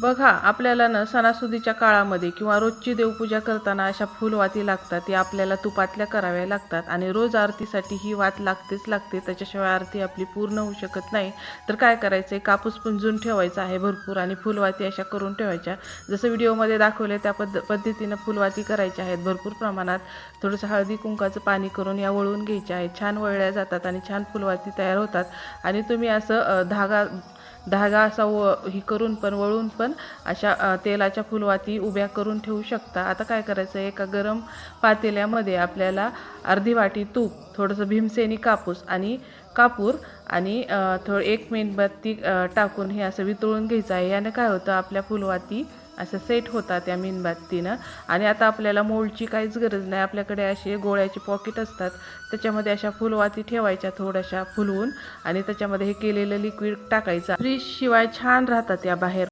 बघा आपल्याला ना सणासुदीच्या काळामध्ये किंवा रोजची देवपूजा करताना अशा फुलवाती लागतात ती आपल्याला तुपातल्या कराव्या लागतात आणि रोज आरतीसाठी ही वात लागतेच लागते त्याच्याशिवाय आरती आपली पूर्ण होऊ शकत नाही. तर काय करायचं आहे कापूस पुंजून ठेवायचा आहे भरपूर आणि फुलवाती अशा करून ठेवायच्या. जसं व्हिडिओमध्ये दाखवले त्या पद्ध पद्धतीनं फुलवाती करायच्या आहेत भरपूर प्रमाणात. थोडंसं हळदी कुंकाचं पाणी करून या वळून घ्यायच्या आहेत. छान वळल्या जातात आणि छान फुलवाती तयार होतात. आणि तुम्ही असं धागा धागा असा व ही करून पण वळून पण अशा तेलाच्या फुलवाती उभ्या करून ठेवू शकता. आता काय करायचं? एका गरम पातेल्यामध्ये आपल्याला अर्धी वाटी तूप थोडंसं भीमसेनी कापूस आणि कापूर आणि थोडं एक मेणबत्ती टाकून हे असं वितळून घ्यायचं आहे. याने काय होतं? आपल्या फुलवाती असं सेट होतात त्या मेणबत्तीनं आणि आता आपल्याला मोल्डची काहीच गरज नाही. आपल्याकडे असे गोळ्याचे पॉकेट असतात. त्याच्यामध्ये अशा फुलवाती ठेवायच्या थोड्याशा फुलवून. आणि त्याच्यामध्ये हे केलेलं लिक्विड टाकायचं. फ्रीज शिवाय छान राहतात या बाहेर.